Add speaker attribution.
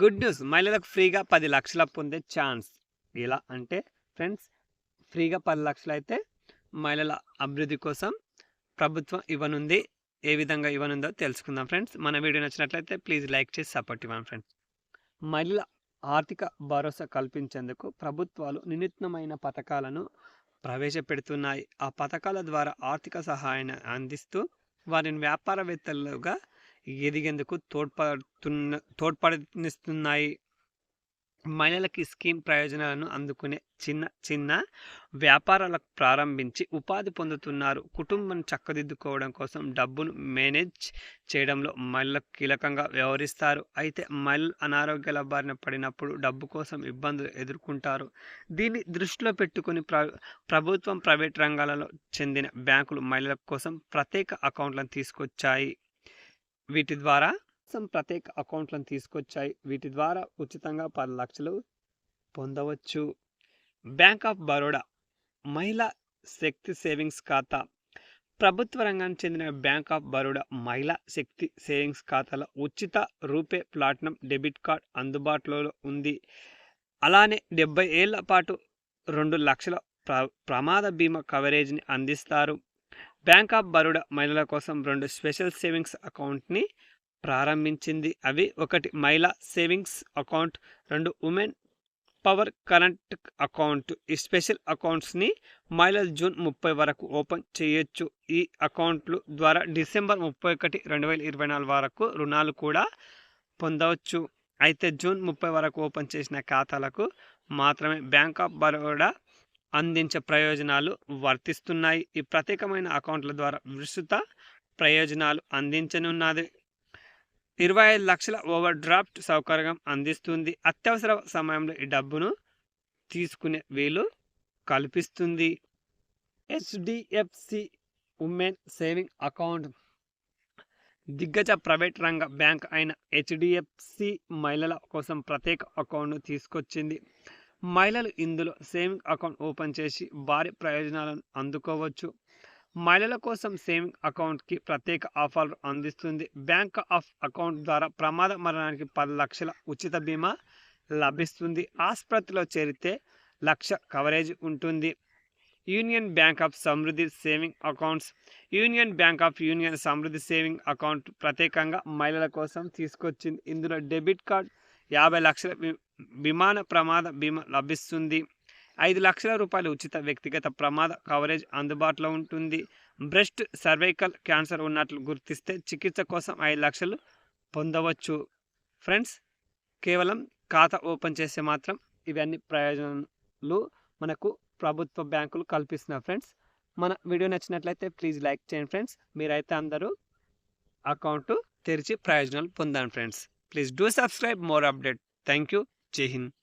Speaker 1: Good news. మహిళలకు ఫ్రీగా పది లక్షల పొందే ఛాన్స్. ఎలా అంటే ఫ్రెండ్స్ ఫ్రీగా పది లక్షలు అయితే మహిళల అభివృద్ధి కోసం ప్రభుత్వం ఇవ్వనుంది. ఏ విధంగా ఇవ్వనుందో తెలుసుకుందాం ఫ్రెండ్స్. మన వీడియో నచ్చినట్లయితే ప్లీజ్ లైక్ చేసి సపోర్ట్ ఇవ్వండి ఫ్రెండ్స్. మహిళల ఆర్థిక భరోసా కల్పించేందుకు ప్రభుత్వాలు నినూత్నమైన పథకాలను ప్రవేశపెడుతున్నాయి. ఆ పథకాల ద్వారా ఆర్థిక సహాయాన్ని అందిస్తూ వారిని వ్యాపారవేత్తలుగా ఎదిగేందుకు తోడ్పడుతున్న తోడ్పడిస్తున్నాయి మహిళలకి స్కీమ్ ప్రయోజనాలను అందుకునే చిన్న చిన్న వ్యాపారాలకు ప్రారంభించి ఉపాధి పొందుతున్నారు. కుటుంబం చక్కదిద్దుకోవడం కోసం డబ్బును మేనేజ్ చేయడంలో మహిళలకు కీలకంగా వ్యవహరిస్తారు. అయితే మహిళలు అనారోగ్యాల బారిన పడినప్పుడు డబ్బు కోసం ఇబ్బందులు ఎదుర్కొంటారు. దీన్ని దృష్టిలో పెట్టుకుని ప్ర ప్రభుత్వం ప్రైవేట్ రంగాలలో చెందిన బ్యాంకులు మహిళల కోసం ప్రత్యేక అకౌంట్లను తీసుకొచ్చాయి. వీటి ద్వారా కోసం ప్రత్యేక అకౌంట్లను తీసుకొచ్చాయి. వీటి ద్వారా ఉచితంగా పది లక్షలు పొందవచ్చు. బ్యాంక్ ఆఫ్ బరోడా మహిళా శక్తి సేవింగ్స్ ఖాతా. ప్రభుత్వ రంగానికి చెందిన బ్యాంక్ ఆఫ్ బరోడా మహిళా శక్తి సేవింగ్స్ ఖాతాలో ఉచిత రూపే ప్లాటినం డెబిట్ కార్డ్ అందుబాటులో ఉంది. అలానే డెబ్బై ఏళ్ళ పాటు రెండు లక్షల ప్ర ప్రమాద బీమా కవరేజ్ని అందిస్తారు. బ్యాంక్ ఆఫ్ బరోడా మహిళల కోసం రెండు స్పెషల్ సేవింగ్స్ అకౌంట్ని ప్రారంభించింది. అవి ఒకటి మహిళా సేవింగ్స్ అకౌంట్ రెండు ఉమెన్ పవర్ కరెంట్ అకౌంట్. ఈ స్పెషల్ అకౌంట్స్ని మహిళలు జూన్ ముప్పై వరకు ఓపెన్ చేయొచ్చు. ఈ అకౌంట్లు ద్వారా డిసెంబర్ ముప్పై ఒకటి రెండు వేల ఇరవై నాలుగు వరకు రుణాలు కూడా పొందవచ్చు. అయితే జూన్ ముప్పై వరకు ఓపెన్ చేసిన ఖాతాలకు మాత్రమే బ్యాంక్ ఆఫ్ బరోడా అందించే ప్రయోజనాలు వర్తిస్తున్నాయి. ఈ ప్రత్యేకమైన అకౌంట్ల ద్వారా విస్తృత ప్రయోజనాలు అందించనున్నది. ఇరవై ఐదు లక్షల ఓవర్ డ్రాఫ్ట్ సౌకర్యం అందిస్తుంది. అత్యవసర సమయంలో ఈ డబ్బును తీసుకునే వీలు కల్పిస్తుంది. హెచ్డిఎఫ్సి ఉమెన్ సేవింగ్ అకౌంట్ దిగ్గజ ప్రైవేట్ రంగ బ్యాంక్ అయిన హెచ్డిఎఫ్సి మహిళల కోసం ప్రత్యేక అకౌంట్ను తీసుకొచ్చింది. మహిళలు ఇందులో సేవింగ్ అకౌంట్ ఓపెన్ చేసి వారి ప్రయోజనాలను అందుకోవచ్చు. మహిళల కోసం సేవింగ్ అకౌంట్కి ప్రత్యేక ఆఫర్లు అందిస్తుంది. బ్యాంక్ ఆఫ్ అకౌంట్ ద్వారా ప్రమాద మరణానికి పది లక్షల ఉచిత బీమా లభిస్తుంది. ఆసుపత్రిలో చేరితే లక్ష కవరేజ్ ఉంటుంది. Union bank of Samriddhi saving accounts. Union bank of union Samriddhi saving account ప్రత్యేకంగా మహిళల కోసం తీసుకొచ్చింది. ఇందులో డెబిట్ కార్డ్ యాభై లక్షల విమాన ప్రమాద బీమా లభిస్తుంది. ఐదు లక్షల రూపాయలు ఉచిత వ్యక్తిగత ప్రమాద కవరేజ్ అందుబాటులో ఉంటుంది. బ్రెస్ట్ సర్వైకల్ క్యాన్సర్ ఉన్నట్లు గుర్తిస్తే చికిత్స కోసం ఐదు లక్షలు పొందవచ్చు. ఫ్రెండ్స్ కేవలం ఖాతా ఓపెన్ చేస్తే మాత్రం ఇవన్నీ ప్రయోజనాలు మనకు ప్రభుత్వ బ్యాంకులు కల్పిస్తున్నాయి ఫ్రెండ్స్. మన వీడియో నచ్చినట్లయితే ప్లీజ్ లైక్ చేయండి ఫ్రెండ్స్. మీరైతే అందరూ అకౌంట్ తెరిచి ప్రయోజనాలు పొందండి friends. Please do subscribe more update. Thank you. Jai Hind.